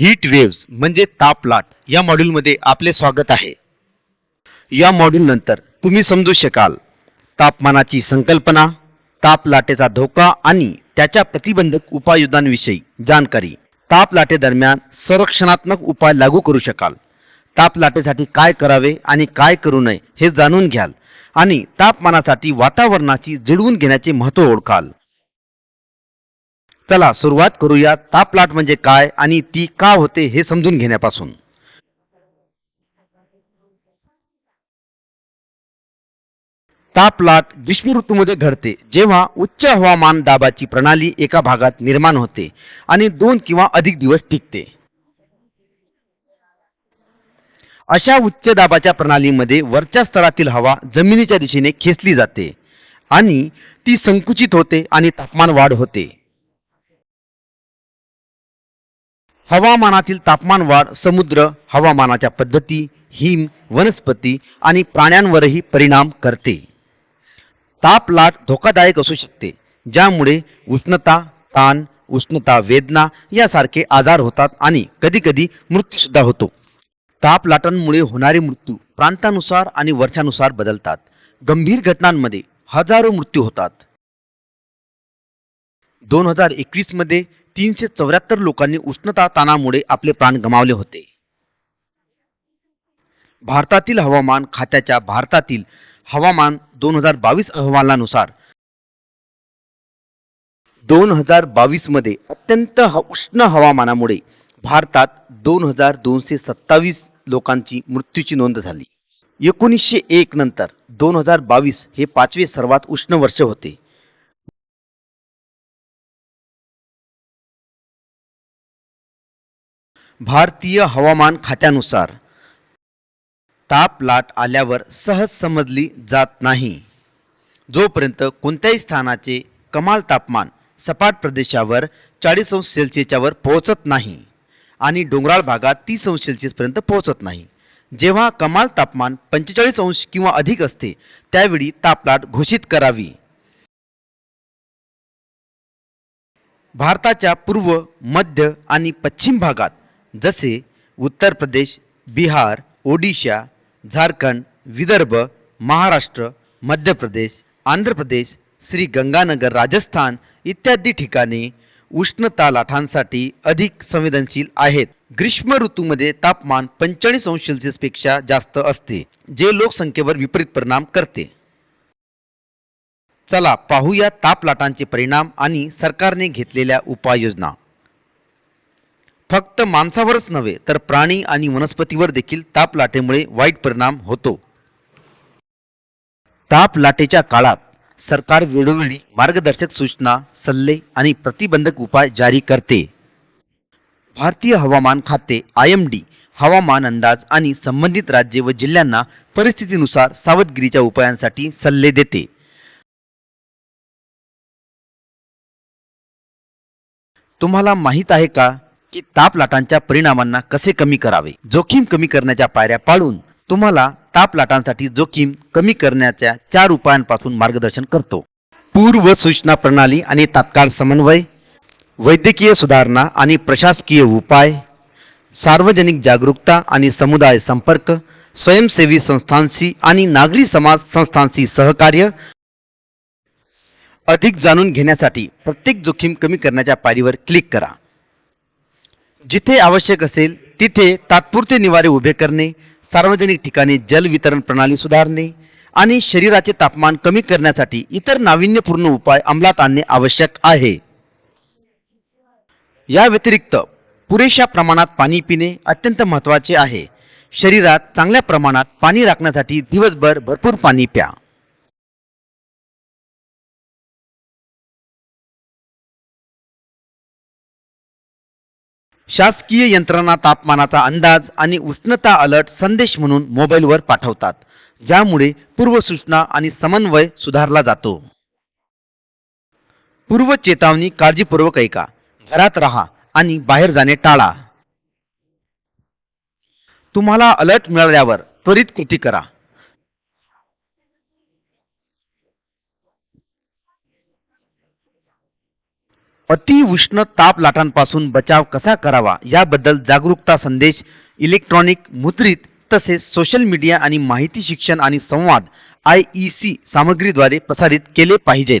Heat waves म्हणजे ताप लाट या मॉड्यूलमध्ये आपले स्वागत आहे. या मॉड्यूल नंतर तुम्ही समजू शकाल तापमानाची संकल्पना ताप लाटेचा धोका आणि त्याच्या प्रतिबंधक उपाययोजनांविषयी जानकारी. ताप लाटेदरम्यान संरक्षणात्मक उपाय लागू करू शकाल. ताप लाटेसाठी काय करावे आणि काय करू नये हे जाणून घ्याल आणि तापमानासाठी वातावरणाची जुळवून घेण्याचे महत्त्व ओळखाल. चला सुरुवात करूया तापलाट म्हणजे काय आणि ती का होते हे समजून घेण्यापासून. तापलाट ग्रीष्म ऋतूमध्ये घडते. जेव्हा उच्च हवामान दाबाची प्रणाली एका भागात निर्माण होते आणि दोन किंवा अधिक दिवस टिकते. अशा उच्च दाबाच्या प्रणालीमध्ये वरच्या स्तरातील हवा जमिनीच्या दिशेने खेचली जाते आणि ती संकुचित होते आणि तापमान वाढ होते. हवामानातील तापमान वाढ समुद्र हवामानाच्या पद्धती हिम वनस्पती आणि प्राण्यांवरही परिणाम करते. ताप लाट धोकादायक असू शकते ज्यामुळे उष्णता ताण उष्णता वेदना यासारखे आजार होतात आणि कधीकधी मृत्यूसुद्धा होतो. ताप लाटांमुळे होणारे मृत्यू प्रांतानुसार आणि वर्षानुसार बदलतात. गंभीर घटनांमध्ये हजारो मृत्यू होतात. दोन हजार एकवीसमध्ये तीनशे चौऱ्याहत्तर लोकांनी उष्णता ताणामुळे आपले प्राण गमावले होते. भारतातील हवामान खात्याच्या भारतातील हवामान दोन हजार बावीस अहवालानुसार दोन हजार बावीसमध्ये अत्यंत उष्ण हवामानामुळे भारतात दोन हजार दोनशे सत्तावीस लोकांची मृत्यूची नोंद झाली. एकोणीसशे एक नंतर दोन हजार बावीस हे पाचवे सर्वात उष्ण वर्ष होते. भारतीय हवामान खात्यानुसार ताप लाट आल्यावर सहज समजली जात नाही. जोपर्यंत कोणत्याही स्थानाचे कमाल तापमान सपाट प्रदेशावर चाळीस अंश सेल्सिअसच्यावर पोहोचत नाही आणि डोंगराळ भागात तीस अंश सेल्सिअसपर्यंत पोहोचत नाही जेव्हा कमाल तापमान पंचेचाळीस अंश किंवा अधिक असते त्यावेळी तापलाट घोषित करावी. भारताच्या पूर्व मध्य आणि पश्चिम भागात जसे उत्तर प्रदेश बिहार ओडिशा झारखंड विदर्भ महाराष्ट्र मध्य प्रदेश आंध्र प्रदेश श्री गंगानगर राजस्थान इत्यादी ठिकाणे उष्णता लाटांसाठी अधिक संवेदनशील आहेत. ग्रीष्म ऋतूमध्ये तापमान पंचेचाळीस अंश सेल्सिअसपेक्षा जास्त असते जे लोकसंख्येवर विपरीत परिणाम करते. चला पाहूया ताप लाटांचे परिणाम आणि सरकारने घेतलेल्या उपाययोजना. फक्त माणसावरच नव्हे तर प्राणी आणि वनस्पतीवर देखील ताप लाटेमुळे वाईट परिणाम होतो. ताप लाटेच्या काळात सरकार वेळोवेळी मार्गदर्शक सूचना सल्ले आणि प्रतिबंधक उपाय जारी करते. भारतीय हवामान खाते आय एम डी हवामान अंदाज आणि संबंधित राज्ये व जिल्ह्यांना परिस्थितीनुसार सावधगिरीच्या उपायांसाठी सल्ले देते. तुम्हाला माहीत आहे का? की ताप लाटांच्या परिणामांना कसे कमी करावे? जोखीम कमी करण्याच्या पायऱ्या पाळून तुम्हाला ताप लाटांसाठी जोखीम कमी करण्याच्या चार उपायांपासून मार्गदर्शन करतो. पूर्व सूचना प्रणाली आणि तात्काळ समन्वय वैद्यकीय सुधारणा आणि प्रशासकीय उपाय सार्वजनिक जागरूकता आणि समुदाय संपर्क स्वयंसेवी संस्थांशी आणि नागरी समाज संस्थांशी सहकार्य अधिक जाणून घेण्यासाठी प्रत्येक जोखीम कमी करण्याच्या पायरीवर क्लिक करा. जिथे आवश्यक असेल तिथे तात्पुरते निवारे उभे करणे सार्वजनिक ठिकाणी जल वितरण प्रणाली सुधारणे आणि शरीराचे तापमान कमी करण्यासाठी इतर नाविन्यपूर्ण उपाय अंमलात आणणे आवश्यक आहे. या व्यतिरिक्त पुरेशा प्रमाणात पाणी पिणे अत्यंत महत्त्वाचे आहे. शरीरात चांगल्या प्रमाणात पाणी राखण्यासाठी दिवसभर भरपूर पाणी प्या. शासकीय यंत्रणा तापमानाचा अंदाज आणि उष्णता अलर्ट संदेश म्हणून मोबाईलवर पाठवतात. ज्यामुळे पूर्वसूचना आणि समन्वय सुधारला जातो. पूर्व चेतावणी काळजीपूर्वक ऐका. घरात राहा आणि बाहेर जाणे टाळा. तुम्हाला अलर्ट मिळाल्यावर त्वरित कृती करा. अति उष्ण ताप लाटांपासून बचाव कसा करावा याबद्दल जागरूकता संदेश इलेक्ट्रॉनिक मुद्रित तसेच सोशल मीडिया आणि माहिती शिक्षण आणि संवाद आय ई सी सामग्रीद्वारे प्रसारित केले पाहिजेत.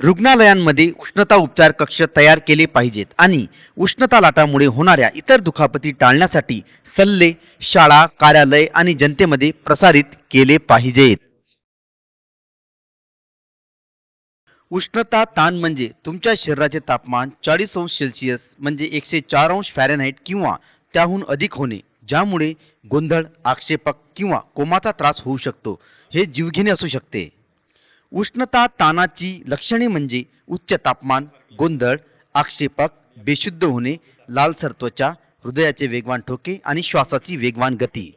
रुग्णालयांमध्ये उष्णता उपचार कक्ष तयार केले पाहिजेत आणि उष्णता लाटामुळे होणाऱ्या इतर दुखापती टाळण्यासाठी सल्ले शाळा कार्यालय आणि जनतेमध्ये प्रसारित केले पाहिजेत. उष्णता ताण म्हणजे तुमच्या शरीराचे तापमान चाळीस अंश सेल्सिअस म्हणजे एकशे चार अंश फॅरेनहाईट किंवा त्याहून अधिक होणे ज्यामुळे गोंधळ आक्षेपक किंवा कोमाचा त्रास होऊ शकतो. हे जीवघेणे असू शकते. उष्णता ताणाची लक्षणे म्हणजे उच्च तापमान गोंधळ आक्षेपक बेशुद्ध होणे लालसर त्वचा हृदयाचे वेगवान ठोके आणि श्वासाची वेगवान गती.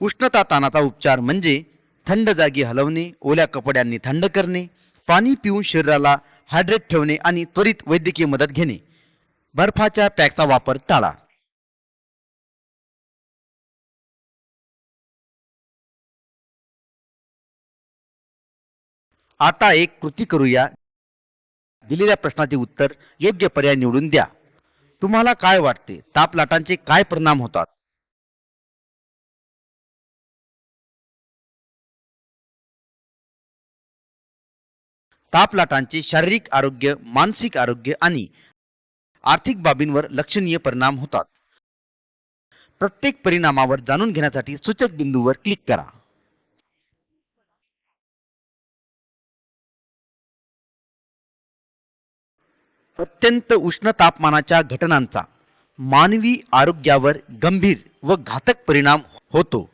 उष्णता ताणाचा उपचार म्हणजे थंड जागी हलवणे ओल्या कपड्यांनी थंड करणे पाणी पिऊन शरीराला हायड्रेट ठेवणे आणि त्वरित वैद्यकीय मदत घेणे. बर्फाच्या पॅकचा वापर टाळा. आता एक कृती करूया. दिलेल्या प्रश्नाचे उत्तर योग्य पर्याय निवडून द्या. तुम्हाला काय वाटते? ताप लाटांचे काय परिणाम होतात? तापलाटांचे शारीरिक आरोग्य मानसिक आरोग्य आणि आर्थिक बाबींवर लक्षणीय परिणाम होतात. प्रत्येक परिणामावर जाणून घेण्यासाठी सूचक बिंदूवर क्लिक करा. अत्यंत उष्ण तापमानाच्या घटनांचा मानवी आरोग्यावर गंभीर व घातक परिणाम होतो.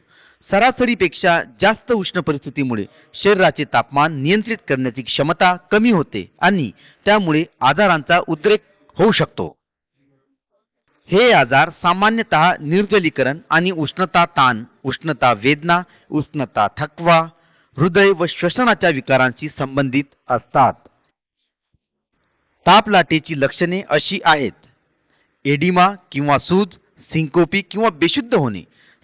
सरासरीपेक्षा जास्त उष्ण परिस्थितीमुळे शरीराचे तापमान नियंत्रित करण्याची क्षमता कमी होते आणि त्यामुळे आजारांचा उद्रेक होऊ शकतो. हे आजार सामान्यतः निर्जलीकरण आणि उष्णता ताण उष्णता वेदना उष्णता थकवा हृदय व श्वसनाच्या विकारांशी संबंधित असतात. तापलाटेची लक्षणे अशी आहेत. एडिमा किंवा सूज सिंकोपी किंवा बेशुद्ध होणे.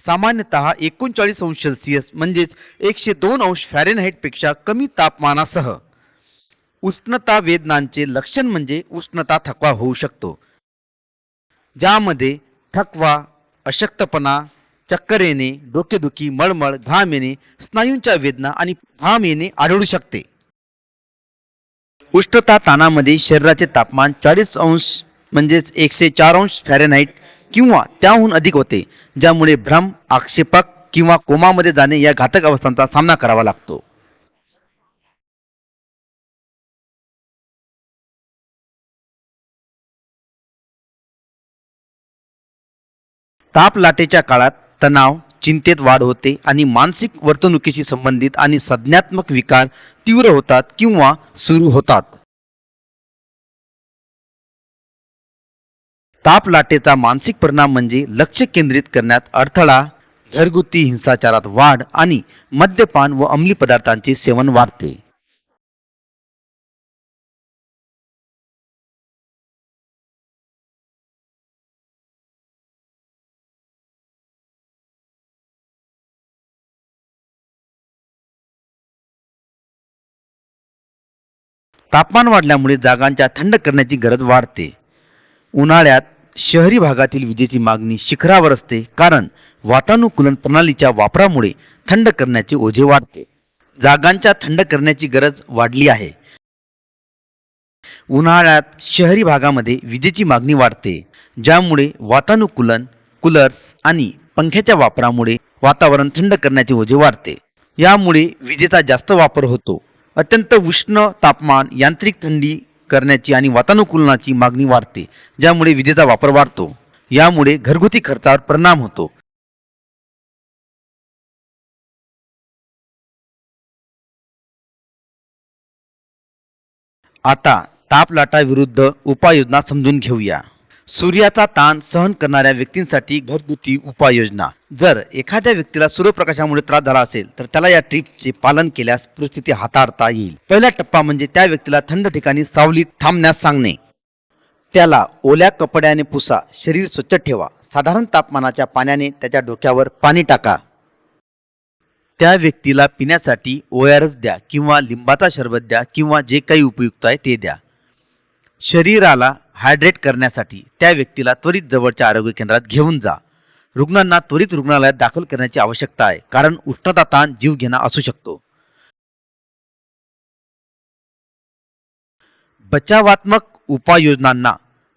सामान्यतः एकोणचाळीस अंश सेल्सिअस म्हणजेच एकशे दोन अंश फॅरेनहाईटपेक्षा कमी तापमानासह. उष्णता वेदनांचे लक्षण म्हणजे उष्णता थकवा होऊ शकतो. ज्यामध्ये थकवा अशक्तपणा चक्कर येणे डोकेदुखी मळमळ घाम येणे स्नायूंच्या वेदना आणि घाम येणे आढळू शकते. उष्णता ताणामध्ये शरीराचे तापमान चाळीस अंश म्हणजेच एकशे चार अंश फॅरेनहाइट किंवा त्याहून अधिक होते ज्यामुळे भ्रम आक्षेपक किंवा कोमामध्ये जाणे या घातक अवस्थांचा सामना करावा लागतो. ताप लाटेच्या काळात तणाव चिंतेत वाढ होते आणि मानसिक वर्तणुकीशी संबंधित आणि संज्ञात्मक विकार तीव्र होतात किंवा सुरू होतात. ताप लाटेचा मानसिक परिणाम म्हणजे लक्ष केंद्रित करण्यात अडथळा घरगुती हिंसाचारात वाढ आणि मद्यपान व अंमली पदार्थांचे सेवन वाढते. तापमान वाढल्यामुळे जागांच्या थंड करण्याची गरज वाढते. उन्हाळ्यात शहरी भागातील विजेची मागणी शिखरावर असते कारण वातानुकूलन प्रणालीच्या वापरामुळे थंड करण्याचे ओझे वाढते. जागांच्या थंड करण्याची गरज वाढली आहे. उन्हाळ्यात शहरी भागामध्ये विजेची मागणी वाढते ज्यामुळे वातानुकूलन कूलर आणि पंख्याच्या वापरामुळे वातावरण थंड करण्याचे ओझे वाढते. यामुळे विजेचा जास्त वापर होतो. अत्यंत उष्ण तापमान यांत्रिक थंडी करण्याची आणि वातानुकूलनाची मागणी वाढते ज्यामुळे विजेचा वापर वाढतो. यामुळे घरगुती खर्चावर परिणाम होतो. आता ताप लाटाविरुद्ध उपाययोजना समजून घेऊया. सूर्याचा ताण सहन करणाऱ्या व्यक्तींसाठी घरगुती उपाययोजना. जर एखाद्या व्यक्तीला सूर्यप्रकाशामुळे त्रास झाला असेल तर त्याला या टिप्सचे पालन केल्यास परिस्थिती हाताळता येईल. पहिला टप्पा म्हणजे त्या व्यक्तीला थंड ठिकाणी सावलीत थांबण्यास सांगणे. त्याला ओल्या कपड्याने पुसा शरीर स्वच्छ ठेवा. साधारण तापमानाच्या पाण्याने त्याच्या डोक्यावर पाणी टाका. त्या व्यक्तीला पिण्यासाठी ओ आर द्या किंवा लिंबाचा शरबत द्या किंवा जे काही उपयुक्त आहे ते द्या. शरीराला हायड्रेट करण्यासाठी त्या व्यक्तीला त्वरित जवळच्या आरोग्य केंद्रात घेऊन जा. रुग्णांना त्वरित रुग्णालयात दाखल करण्याची आवश्यकता आहे कारण उष्णता ताण जीव घेणा असू शकतो. बचावात्मक उपाययोजनांना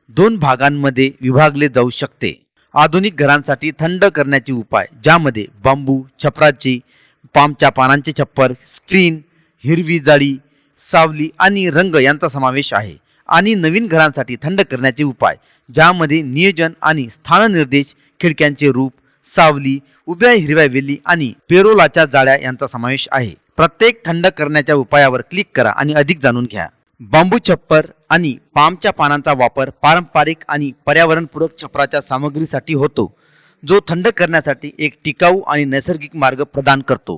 दोन भागांमध्ये विभागले जाऊ शकते. आधुनिक घरांसाठी थंड करण्याचे उपाय ज्यामध्ये बांबू छपराची पामच्या पानांचे छप्पर स्क्रीन हिरवी जाळी सावली आणि रंग यांचा समावेश आहे. आणि नवीन घरांसाठी थंड करण्याचे उपाय ज्यामध्ये नियोजन आणि स्थाननिर्देश खिडक्यांचे रूप सावली उभ्या हिरव्या वेली आणि पेरोलाच्या जाळ्या यांचा समावेश आहे. प्रत्येक थंड करण्याच्या उपायावर क्लिक करा आणि अधिक जाणून घ्या. बांबू छप्पर आणि पामच्या पानांचा वापर पारंपरिक आणि पर्यावरणपूरक छप्पराच्या सामग्रीसाठी होतो जो थंड करण्यासाठी एक टिकाऊ आणि नैसर्गिक मार्ग प्रदान करतो.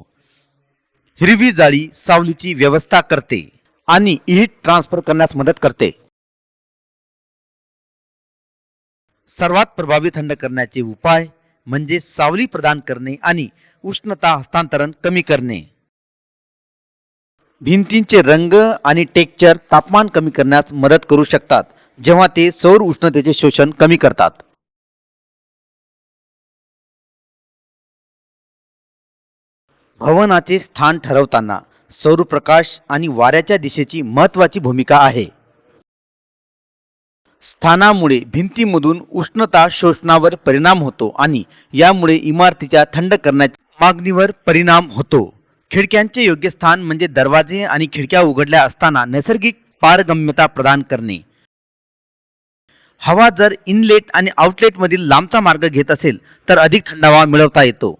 हिरवी जाळी सावलीची व्यवस्था करते आणि हीट ट्रान्सफर करण्यास मदत करते. सर्वात प्रभावी थंड करण्याचे उपाय म्हणजे सावली प्रदान करणे आणि उष्णता हस्तांतरण कमी करणे. भिंतींचे रंग आणि टेक्चर तापमान कमी करण्यास मदत करू शकतात जेव्हा ते सौर उष्णतेचे शोषण कमी करतात. भवनाचे स्थान ठरवताना सौरप्रकाश आणि वाऱ्याच्या दिशेची महत्वाची भूमिका आहे. स्थानामुळे भिंतीमधून उष्णता शोषणावर परिणाम होतो आणि यामुळे इमारतीच्या थंड करण्याच्या मागणीवर परिणाम होतो. खिडक्यांचे योग्य स्थान म्हणजे दरवाजे आणि खिडक्या उघडल्या असताना नैसर्गिक पारगम्यता प्रदान करणे. हवा जर इनलेट आणि आउटलेट मधील लांबचा मार्ग घेत असेल तर अधिक थंडावा मिळवता येतो.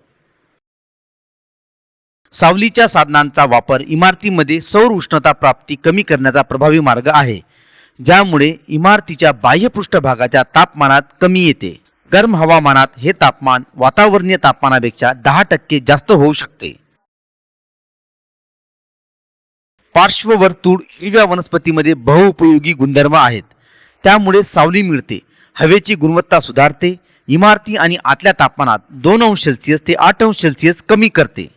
सावलीच्या साधनांचा वापर इमारतीमध्ये सौर उष्णता प्राप्ती कमी करण्याचा प्रभावी मार्ग आहे. ज्यामुळे इमारतीच्या बाह्य पृष्ठभागाच्या तापमानात कमी येते. गरम हवामानात हे तापमान वातावरणीय तापमानापेक्षा दहा टक्के जास्त होऊ शकते. पार्श्ववर्तुळ हिरव्या वनस्पतीमध्ये बहुउपयोगी गुणधर्म आहेत. त्यामुळे सावली मिळते. हवेची गुणवत्ता सुधारते. इमारती आणि आतल्या तापमानात दोन अंश सेल्सिअस ते आठ अंश सेल्सिअस कमी करते.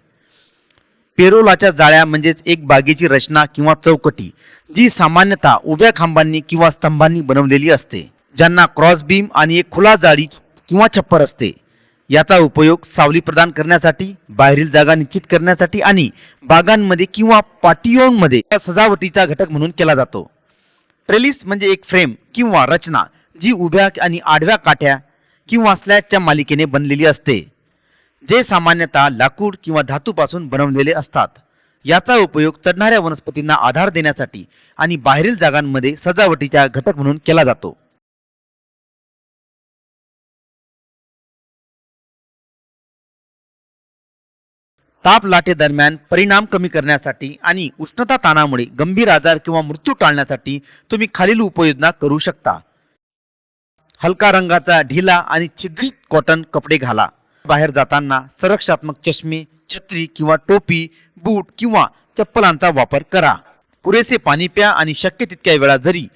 पेरोलाच्या जाळ्या म्हणजेच एक बागेची रचना किंवा चौकटी जी सामान्यतः उभ्या खांबांनी किंवा स्तंभांनी बनवलेली असते ज्यांना क्रॉस बीम आणि एक खुला जाळी किंवा छप्पर असते. याचा उपयोग सावली प्रदान करण्यासाठी बाहेरील जागा निश्चित करण्यासाठी आणि बागांमध्ये किंवा पाटियोंमध्ये सजावटीचा घटक म्हणून केला जातो. ट्रेलिस म्हणजे एक फ्रेम किंवा रचना जी उभ्या आणि आडव्या काठ्या किंवा स्लॅटच्या मालिकेने बनलेली असते. जे सामान्यतः लाकूड किंवा धातूपासून बनवलेले असतात. याचा उपयोग चढणाऱ्या वनस्पतींना आधार देण्यासाठी आणि बाहेरील जागांमध्ये सजावटीचा घटक म्हणून केला जातो. ताप लाटे दरम्यान परिणाम कमी करण्यासाठी आणि उष्णता ताणामुळे गंभीर आजार किंवा मृत्यू टाळण्यासाठी तुम्ही खालील उपाययोजना करू शकता. हलका रंगाचा ढिला आणि छिद्रित कॉटन कपडे घाला. बाहेर जाताना संरक्षात्मक चष्मे छत्री किंवा टोपी बूट किंवा चप्पलांचा वापर करा. पुरेसे पाणी प्या आणि शक्य तितक्या वेळा जरी.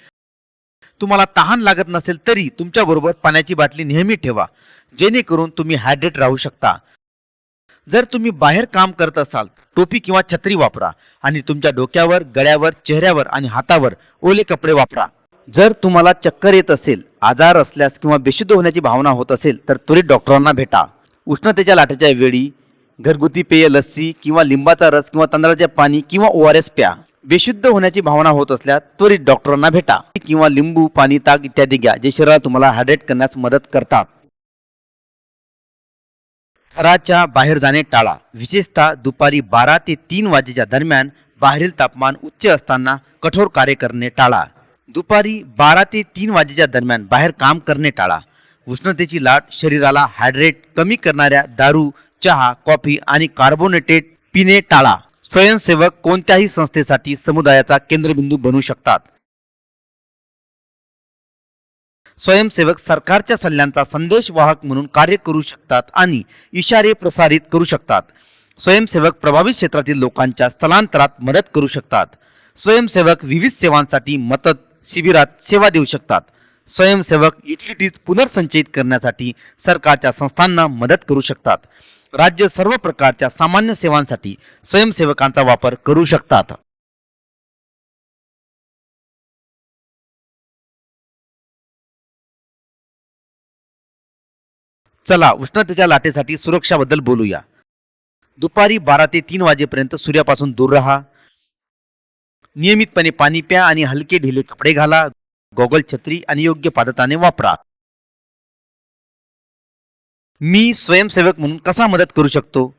तुम्हाला तहान लागत नसेल तरी तुमच्या बरोबर पाण्याची बाटली नेहमी ठेवा. जेणेकरून तुम्ही हायड्रेट राहू शकता. जर तुम्ही बाहेर काम करत असाल टोपी किंवा छत्री वापरा आणि तुमच्या डोक्यावर गळ्यावर चेहऱ्यावर आणि हातावर ओले कपडे वापरा. जर तुम्हाला चक्कर येत असेल आजार असल्यास किंवा बेशुद्ध होण्याची भावना होत असेल तर त्वरित डॉक्टरांना भेटा. उष्णतेच्या लाटेच्या वेळी घरगुती पेय लस्सी किंवा लिंबाचा रस किंवा तांदळाचे पाणी किंवा ओ आर एस प्या. बेशुद्ध होण्याची भावना होत असल्यास त्वरित डॉक्टरांना भेटा. किंवा लिंबू पाणी ताक इत्यादी घ्या जे शरीराला तुम्हाला हायड्रेट करण्यास मदत करतात. घराच्या बाहेर जाणे टाळा. विशेषतः दुपारी बारा ते तीन वाजेच्या दरम्यान बाहेरील तापमान उच्च असताना कठोर कार्य करणे टाळा. दुपारी बारा ते तीन वाजेच्या दरम्यान बाहेर काम करणे टाळा. उष्णतेची लाट शरीराला हायड्रेट कमी करणाऱ्या दारू चहा कॉफी आणि कार्बोनेटेड पिणे टाळा. स्वयंसेवक कोणत्याही संस्थेसाठी समुदायाचा केंद्रबिंदू बनू शकतात. स्वयंसेवक सरकारच्या सल्ल्यांचा संदेश वाहक म्हणून कार्य करू शकतात आणि इशारे प्रसारित करू शकतात. स्वयंसेवक प्रभावित क्षेत्रातील लोकांच्या स्थलांतरात मदत करू शकतात. स्वयंसेवक विविध सेवांसाठी मदत शिबिरात सेवा देऊ शकतात. स्वयंसेवक युटिलिटीज पुनर्संचयित करण्यासाठी सरकारच्या संस्थांना मदत करू शकतात. राज्य सर्व प्रकारच्या सामान्य सेवांसाठी स्वयंसेवकांचा वापर करू शकतात. चला उष्णतेच्या लाटेसाठी सुरक्षाबद्दल बोलूया. दुपारी बारा ते तीन वाजेपर्यंत सूर्यापासून दूर राहा. नियमितपणे पाणी प्या आणि हलके ढिले कपडे घाला. गॉगल छत्री आणि योग्य पादताने वापरा. मी स्वयंसेवक म्हणून कसा मदत करू शकतो?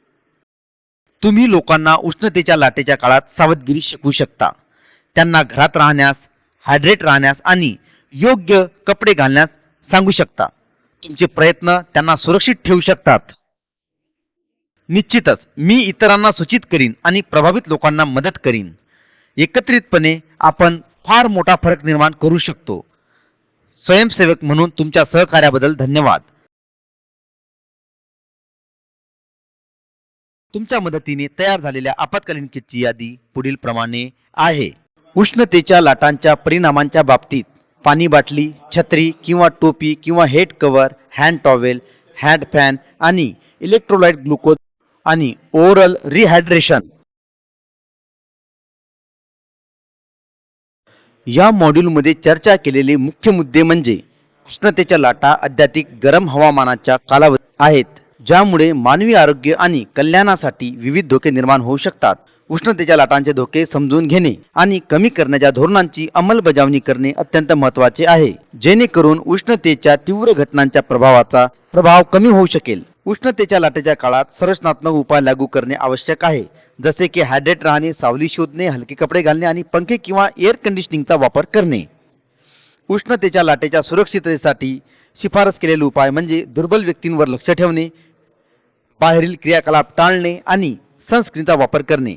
तुम्ही लोकांना उष्णतेच्या लाटेच्या काळात सावधगिरी शिकवू शकता. त्यांना घरात राहण्यास हायड्रेट राहण्यास आणि योग्य कपडे घालण्यास सांगू शकता. तुमचे प्रयत्न त्यांना सुरक्षित ठेवू शकतात. निश्चितच मी इतरांना सूचित करीन आणि प्रभावित लोकांना मदत करीन. एकत्रितपणे आपण फार मोठा फरक निर्माण करू शकतो. स्वयंसेवक म्हणून तुमच्या सहकार्याबद्दल धन्यवाद. तुमच्या मदतीने तयार झालेल्या आपत्कालीन किटची यादी पुढील प्रमाणे आहे. उष्णतेच्या लाटांच्या परिणामांच्या बाबतीत पाणी बाटली छत्री किंवा टोपी किंवा head cover hand towel hand fan आणि इलेक्ट्रोलाइट ग्लुकोज आणि ओरल रिहायड्रेशन या मॉड्यूलमध्ये चर्चा केलेले मुख्य मुद्दे म्हणजे उष्णतेच्या लाटा अध्यात्मिक गरम हवामानाच्या कालावधी आहेत ज्यामुळे मानवी आरोग्य आणि कल्याणासाठी विविध धोके निर्माण होऊ शकतात. उष्णतेच्या लाटांचे धोके समजून घेणे आणि कमी करण्याच्या धोरणांची अंमलबजावणी करणे अत्यंत महत्त्वाचे आहे. जेणेकरून उष्णतेच्या तीव्र घटनांच्या प्रभावाचा प्रभाव कमी होऊ शकेल. उष्णतेच्या लाटेच्या काळात संरचनात्मक उपाय लागू करणे आवश्यक आहे. जसे की हायड्रेट राहणे सावली शोधणे हलके कपडे घालणे आणि पंखे किंवा एअर कंडिशनिंगचा वापर करणे. उष्णतेच्या लाटेच्या सुरक्षिततेसाठी शिफारस केलेले उपाय म्हणजे दुर्बल व्यक्तींवर लक्ष ठेवणे बाहेरील क्रियाकलाप टाळणे आणि सनस्क्रीनचा वापर करणे.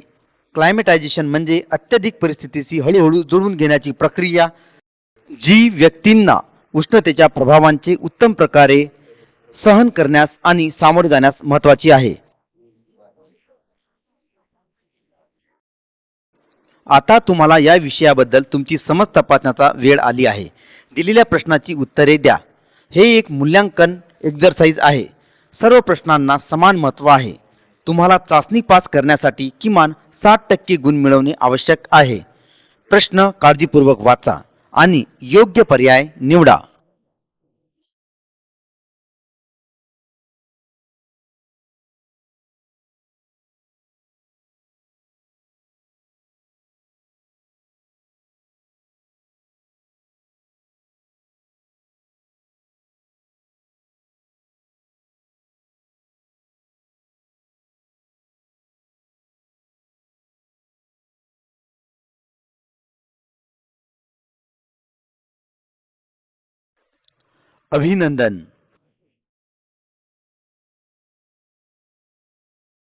क्लायमेटायझेशन म्हणजे अत्याधिक परिस्थितीशी हळूहळू जुळवून घेण्याची प्रक्रिया. जी व्यक्तींना उष्णतेच्या प्रभावांचे उत्तम प्रकारे सहन करण्यास आणि सामोरे जाण्यास महत्वाची आहे. आता तुम्हाला या विषयाबद्दल तुमची समज तपासण्याचा वेळ आली आहे. दिलेल्या प्रश्नाची उत्तरे द्या. हे एक मूल्यांकन एक्झरसाइज आहे. सर्व प्रश्नांना समान महत्त्व आहे. तुम्हाला चाचणी पास करण्यासाठी किमान साठ टक्के गुण मिळवणे आवश्यक आहे. प्रश्न काळजीपूर्वक वाचा आणि योग्य पर्याय निवडा. अभिनंदन.